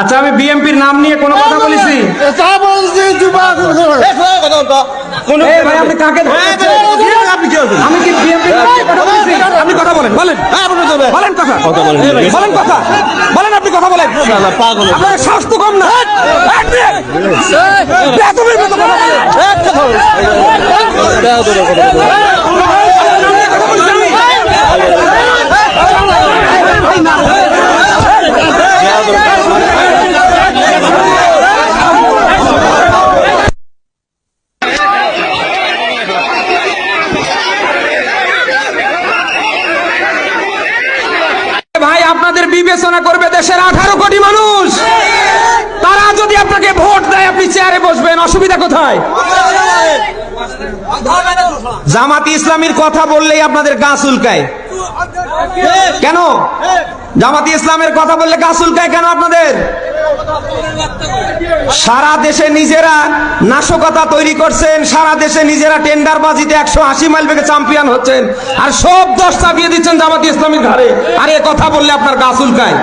আচ্ছা আমি বিএমপির নাম নিয়ে কোনো কথা বলেছি? তা বলছি যুবা এই ভাই আপনি কাকে? আপনি কি হচ্ছেন আমি কি বিএমপির নাম নিয়ে কথা বলেছি? আপনি কথা বলেন বলেন। বলেন কথা। বলেন কথা। বলেন আপনি কথা বলেন। আপনার তো কম না। কথা বলেন। ভাই আপনাদের বিবেচনা করবে দেশের আঠারো কোটি মানুষ। তারা যদি আপনাকে ভোট দেয়, আপনি চেয়ারে বসবেন। অসুবিধা কোথায়? জামাতি ইসলামীর কথা বললেই আপনাদের গা চুলকায়। কেন? জামাতি ইসলামের কথা বললে গা চুলকায় কেন আপনাদের? সারা দেশে নিজেরা নাশকতা তৈরি করছেন, সারা দেশে নিজেরা টেন্ডার বাজিতে একশো আশি মাইল বেগে চ্যাম্পিয়ন হচ্ছেন। আর সব দশ চাপিয়ে দিচ্ছেন জামাতি ইসলামীর ঘরে আর এ কথা বললে আপনার গাছ চুলকায়।